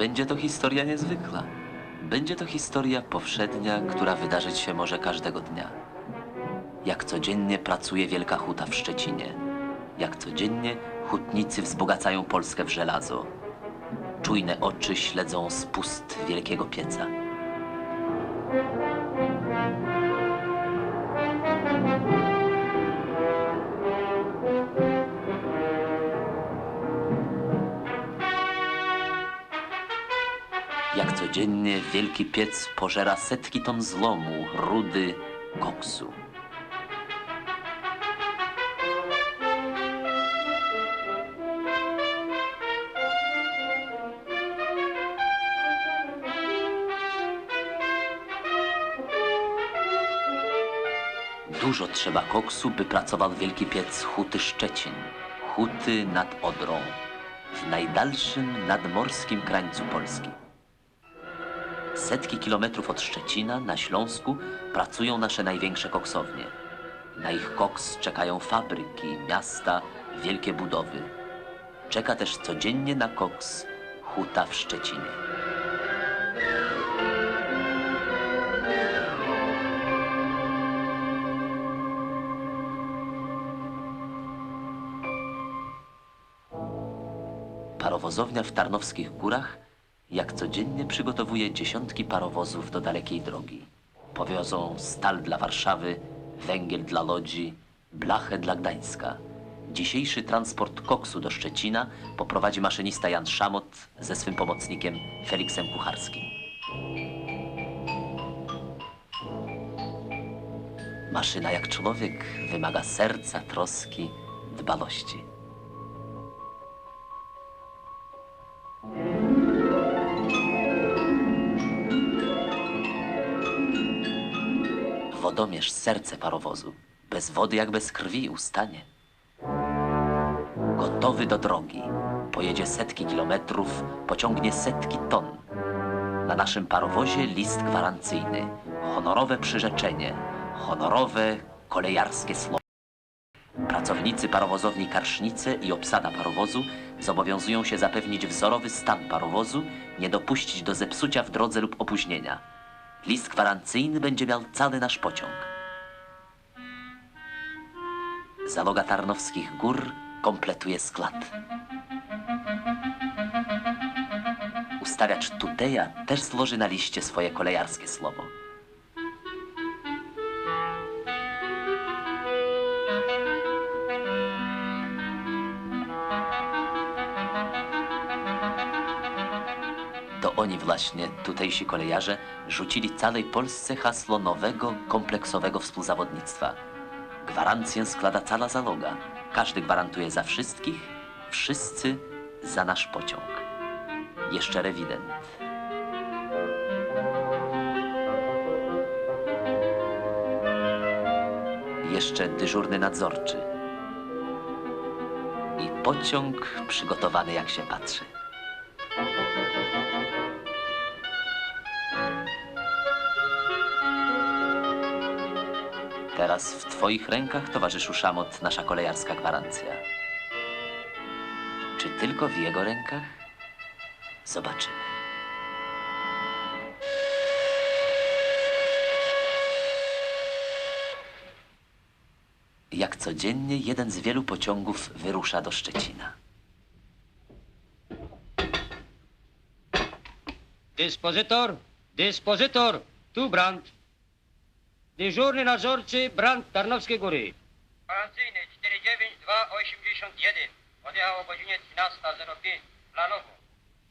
Będzie to historia niezwykła. Będzie to historia powszednia, która wydarzyć się może każdego dnia. Jak codziennie pracuje wielka huta w Szczecinie. Jak codziennie hutnicy wzbogacają Polskę w żelazo. Czujne oczy śledzą spust wielkiego pieca. Wielki piec pożera setki ton zlomu, rudy, koksu. Dużo trzeba koksu, by pracował wielki piec Huty Szczecin, Huty nad Odrą, w najdalszym nadmorskim krańcu Polski. Setki kilometrów od Szczecina na Śląsku pracują nasze największe koksownie. Na ich koks czekają fabryki, miasta, wielkie budowy. Czeka też codziennie na koks huta w Szczecinie. Parowozownia w Tarnowskich Górach jak codziennie przygotowuje dziesiątki parowozów do dalekiej drogi. Powiozą stal dla Warszawy, węgiel dla Lodzi, blachę dla Gdańska. Dzisiejszy transport koksu do Szczecina poprowadzi maszynista Jan Szamot ze swym pomocnikiem Feliksem Kucharskim. Maszyna jak człowiek wymaga serca, troski, dbałości. Wodomierz serce parowozu. Bez wody jak bez krwi ustanie. Gotowy do drogi. Pojedzie setki kilometrów, pociągnie setki ton. Na naszym parowozie list gwarancyjny. Honorowe przyrzeczenie. Honorowe kolejarskie słowo. Pracownicy parowozowni Karsznice i obsada parowozu zobowiązują się zapewnić wzorowy stan parowozu, nie dopuścić do zepsucia w drodze lub opóźnienia. List gwarancyjny będzie miał cały nasz pociąg. Załoga Tarnowskich Gór kompletuje skład. Ustawiacz Tuteja też złoży na liście swoje kolejarskie słowo. Oni właśnie, tutejsi kolejarze, rzucili całej Polsce hasło nowego, kompleksowego współzawodnictwa. Gwarancję składa cała załoga. Każdy gwarantuje za wszystkich, wszyscy za nasz pociąg. Jeszcze rewident. Jeszcze dyżurny nadzorczy. I pociąg przygotowany jak się patrzy. Teraz w twoich rękach, towarzyszu Szamot, nasza kolejarska gwarancja. Czy tylko w jego rękach? Zobaczymy. Jak codziennie jeden z wielu pociągów wyrusza do Szczecina. Dyspozytor, dyspozytor, tu Brand. Dyżurny nadzorcy Brand Tarnowskie Góry. Gwarancyjny 49281. Odjechał o godzinie 13.05. Planowo.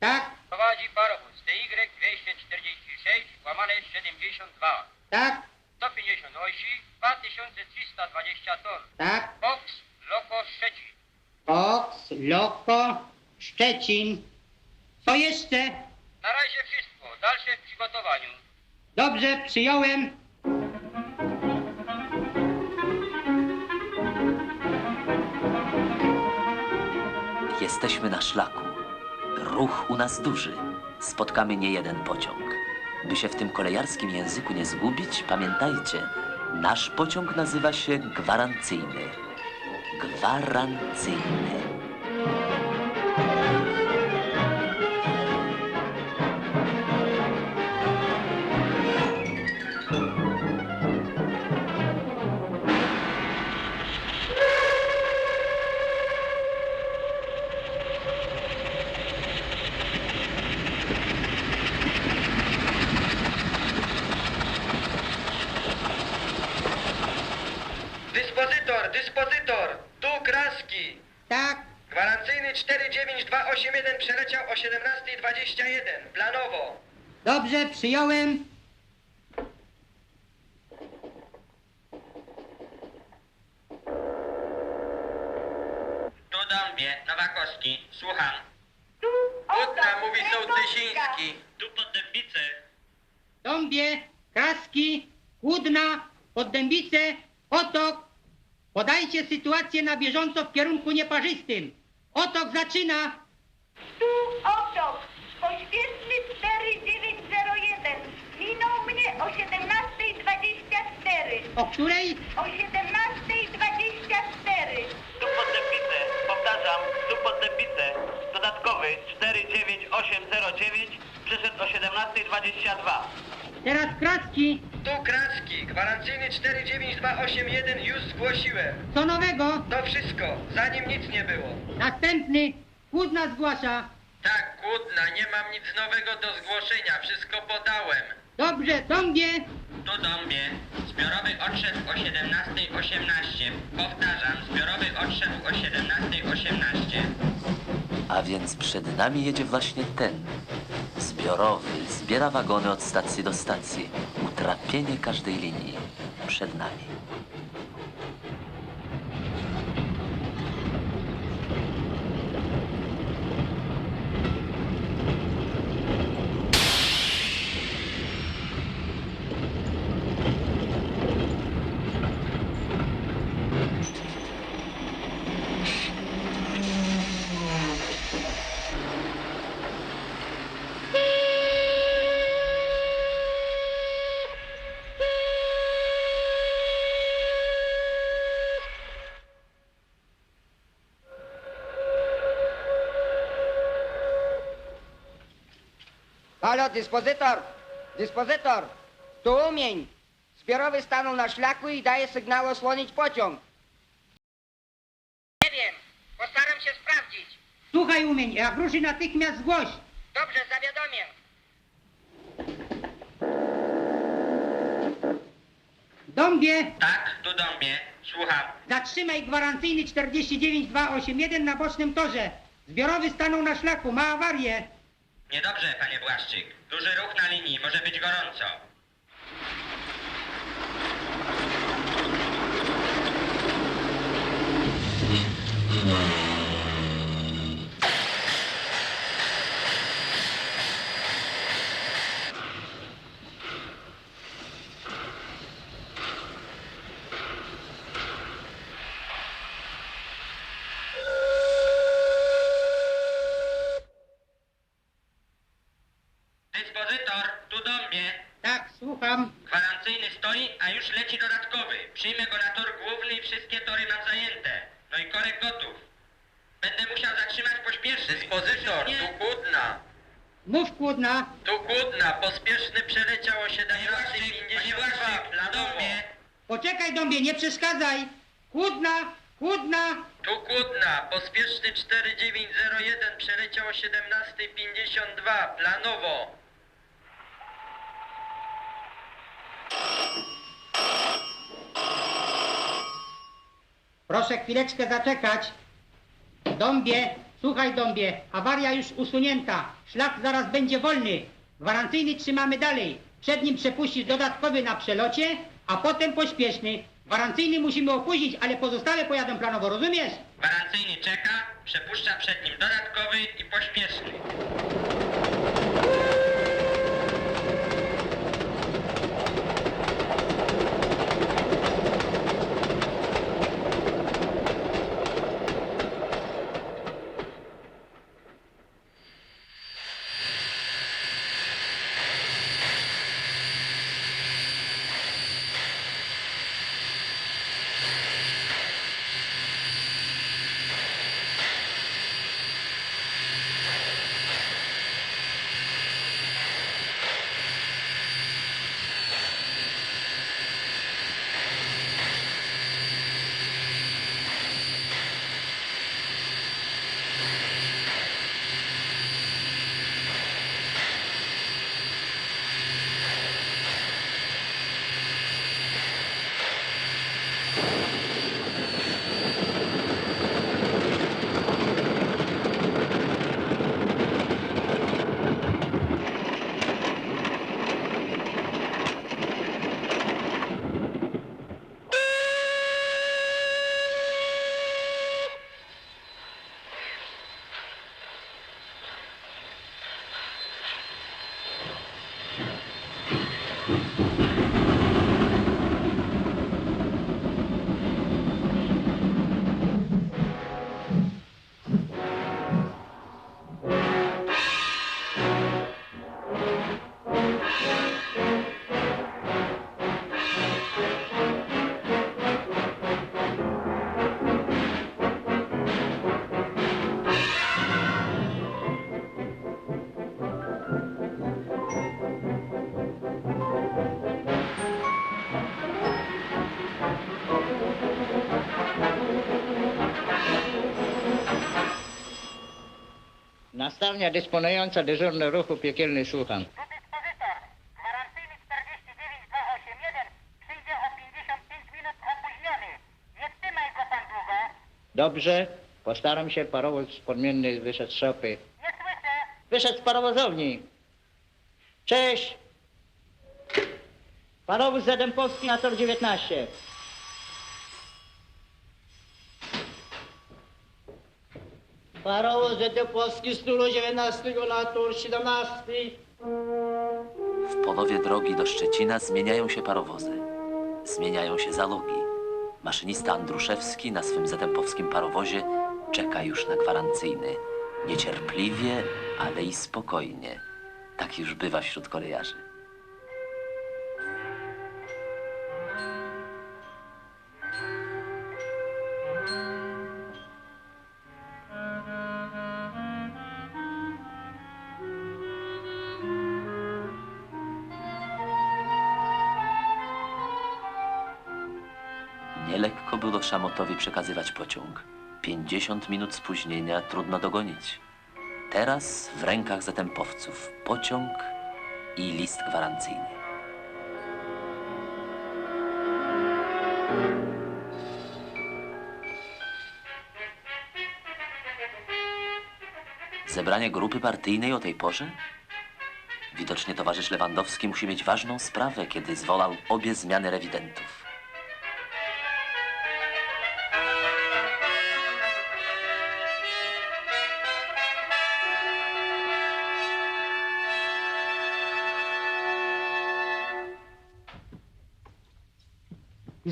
Tak, Prowadzi parowóz TY 246 łamane 72. tak, 150 osi, 2320 ton. tak. Boks, loko, Szczecin. Boks, Loko, Szczecin. Co jeszcze? Na razie wszystko. Dalsze w przygotowaniu. Dobrze, przyjąłem. Jesteśmy na szlaku. Ruch u nas duży. Spotkamy nie jeden pociąg. By się w tym kolejarskim języku nie zgubić, pamiętajcie, nasz pociąg nazywa się gwarancyjny. Gwarancyjny. Dyspozytor, tu Kraski. Tak, Gwarancyjny 49281 przeleciał o 17.21, planowo. dobrze, przyjąłem. Tu Dąbie, Nowakowski, słucham. Tu Kutna, mówi sołtysiński. Tu pod Dębice. Dąbie, Kraski, Kłudna, Poddębice, Otok. Podajcie sytuację na bieżąco w kierunku nieparzystym. Otok zaczyna. Tu otok. Pośpieszny 4901. Minął mnie o 17.24. O której? O 17.24. Tu pod Dębice, powtarzam, tu pod Dębice. Dodatkowy 49809 przyszedł o 17.22. Teraz Kraski. Tu Kraski, gwarancyjny 49281 już zgłosiłem. Co nowego? To wszystko, za nim nic nie było. Następny. Kłudna zgłasza. Tak, Kutna, nie mam nic nowego do zgłoszenia, wszystko podałem. Dobrze, Dąbie. Tu Dąbie, zbiorowy odszedł o 17.18. Powtarzam, zbiorowy odszedł o 17.18. A więc przed nami jedzie właśnie ten. Zbiorowy, zbiera wagony od stacji do stacji. Utrapienie każdej linii. Przed nami. Halo, dyspozytor! Dyspozytor! Tu umień! Zbiorowy stanął na szlaku i daje sygnał osłonić pociąg. Nie wiem. Postaram się sprawdzić. Słuchaj umień, jak ruszy natychmiast zgłoś. Dobrze, zawiadomię. Dąbie, Tak, tu Dąbie, słucham. zatrzymaj gwarancyjny 49281 na bocznym torze. Zbiorowy stanął na szlaku, ma awarię. Niedobrze, panie Błaszczyk. Duży ruch na linii, może być gorąco. Dyspozytor, tu Dąbie. Tak, słucham. Gwarancyjny stoi, a już leci dodatkowy. Przyjmę go na tor główny i wszystkie tory mam zajęte. No i korek gotów. Będę musiał zatrzymać pośpieszny. Dyspozytor, Nie. tu Kłudna. Mów Kłudna. Tu Kłudna, pospieszny przeleciał o 17.52 planowo. Poczekaj Dąbie, nie przeszkadzaj. Kłudna, Kłudna. Tu Kłudna, pospieszny 4901 przeleciał o 17.52 planowo. Proszę chwileczkę zaczekać. Dąbie, słuchaj Dąbie, awaria już usunięta. Szlak zaraz będzie wolny. Gwarancyjny trzymamy dalej. Przed nim przepuścisz dodatkowy na przelocie, a potem pośpieszny. Gwarancyjny musimy opóźnić, ale pozostałe pojadą planowo, rozumiesz? Gwarancyjny czeka, przepuszcza przed nim dodatkowy i pośpieszny. Nastawnia dysponująca dyżurny ruchu piekielny słucham. Dyspozytor, gwarancyjny 49281 przyjdzie o 55 minut opóźniony. Nie trzymaj go pan długo. Dobrze, postaram się, parowóz podmienny wyszedł z szopy. Nie słyszę. Wyszedł z parowozowni. Cześć! Parowóz Zadępowski na tor 19. Parowóz Zadępowski z toru 19 na tor 17. W połowie drogi do Szczecina zmieniają się parowozy. Zmieniają się zalogi. Maszynista Andruszewski na swym zetempowskim parowozie czeka już na gwarancyjny. Niecierpliwie, ale i spokojnie. Tak już bywa wśród kolejarzy. Szamotowi przekazywać pociąg. 50 minut spóźnienia trudno dogonić. Teraz w rękach zatempowców pociąg i list gwarancyjny. Zebranie grupy partyjnej o tej porze? Widocznie towarzysz Lewandowski musi mieć ważną sprawę, kiedy zwołał obie zmiany rewidentów.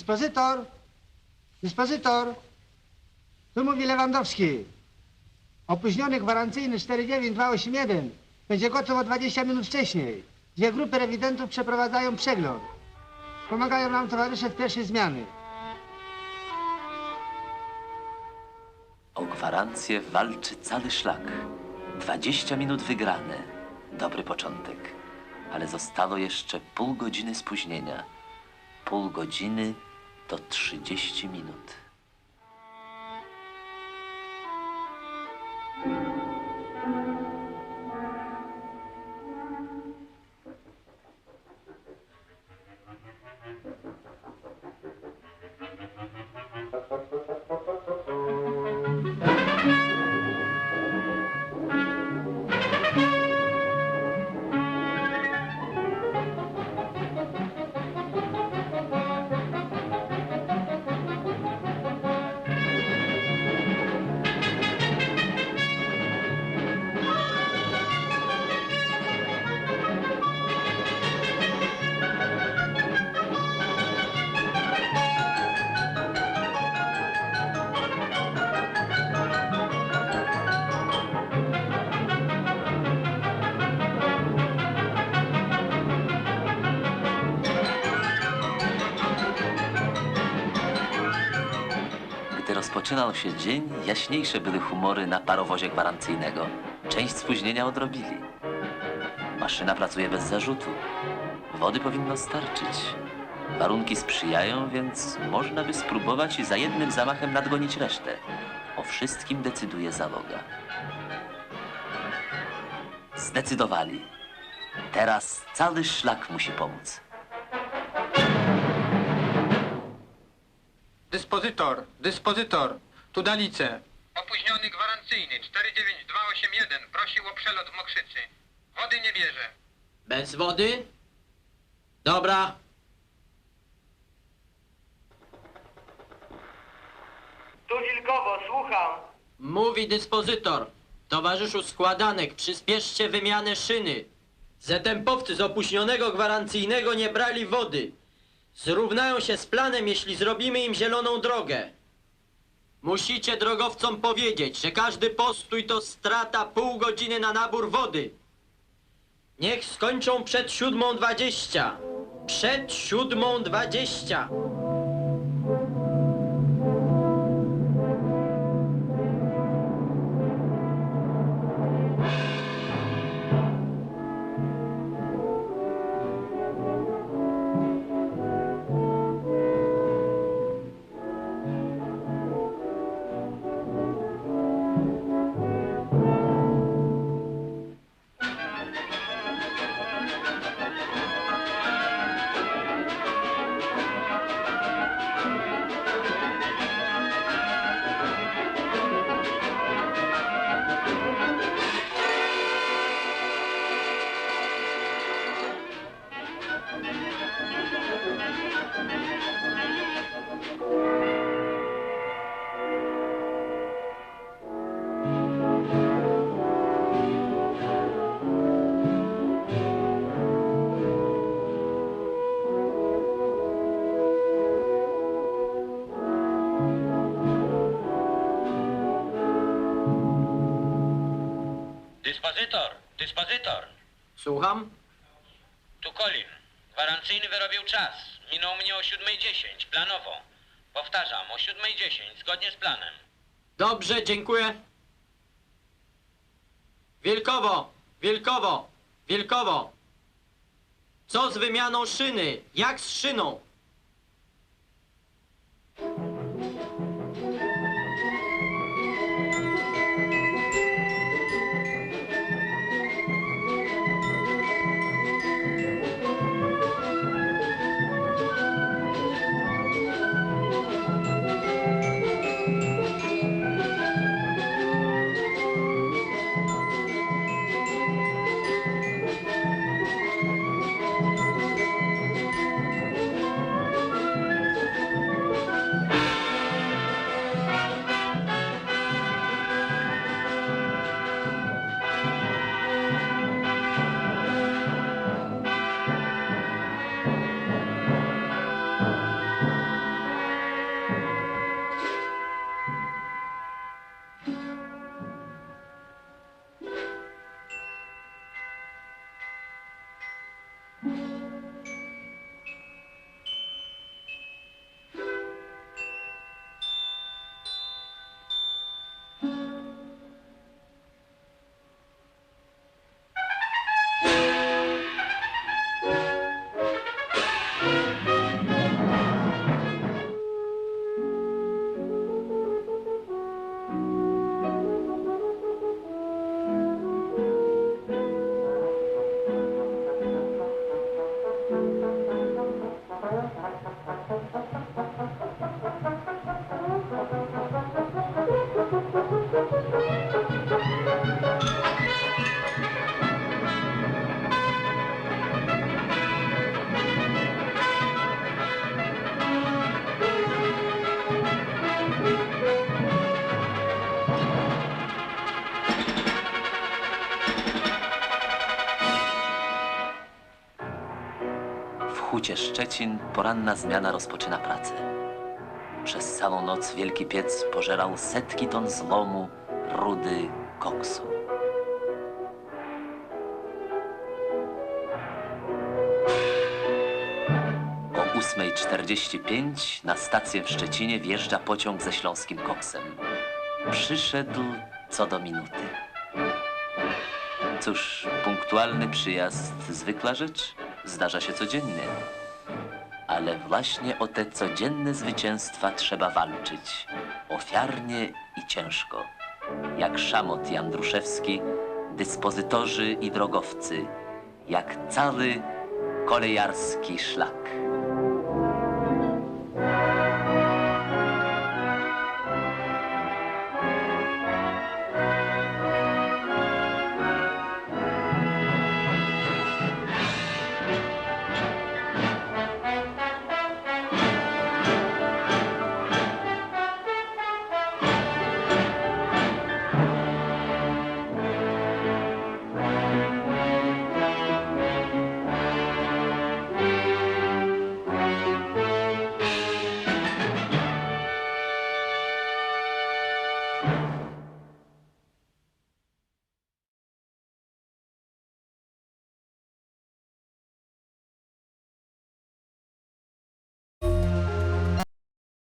Dyspozytor! Dyspozytor! Tu mówi Lewandowski. Opóźniony gwarancyjny 49281 będzie gotów o 20 minut wcześniej. Dwie grupy rewidentów przeprowadzają przegląd. Pomagają nam towarzysze w pierwszej zmiany. O gwarancję walczy cały szlak. 20 minut wygrane. Dobry początek. Ale zostało jeszcze pół godziny spóźnienia. Pół godziny to 30 minut. Rozpoczynał się dzień, jaśniejsze były humory na parowozie gwarancyjnego. Część spóźnienia odrobili. Maszyna pracuje bez zarzutu. Wody powinno starczyć. Warunki sprzyjają, więc można by spróbować i za jednym zamachem nadgonić resztę. O wszystkim decyduje załoga. Zdecydowali. Teraz cały szlak musi pomóc. Dyspozytor, dyspozytor, tu Dalice. Opóźniony gwarancyjny 49281 prosił o przelot w Mokrzycy. Wody nie bierze. Bez wody? Dobra. Tu Wilkowo, słucham. Mówi dyspozytor. Towarzyszu składanek, przyspieszcie wymianę szyny. Zetempowcy z opóźnionego gwarancyjnego nie brali wody. Zrównają się z planem, jeśli zrobimy im zieloną drogę. Musicie drogowcom powiedzieć, że każdy postój to strata pół godziny na nabór wody. Niech skończą przed siódmą dwadzieścia. Przed siódmą dwadzieścia. Dyspozytor, dyspozytor. Słucham? Tu Colin. Gwarancyjny wyrobił czas. Minął mnie o 7.10, planowo. Powtarzam, o 7.10, zgodnie z planem. Dobrze, dziękuję. Wilkowo, Wilkowo, Wilkowo. Co z wymianą szyny? Jak z szyną? Szczecin poranna zmiana rozpoczyna pracę. Przez całą noc wielki piec pożerał setki ton złomu, rudy, koksu. O 8.45 na stację w Szczecinie wjeżdża pociąg ze śląskim koksem. Przyszedł co do minuty. Cóż, punktualny przyjazd zwykła rzecz, zdarza się codziennie. Ale właśnie o te codzienne zwycięstwa trzeba walczyć. Ofiarnie i ciężko. Jak Szamot Jandruszewski, dyspozytorzy i drogowcy. Jak cały kolejarski szlak.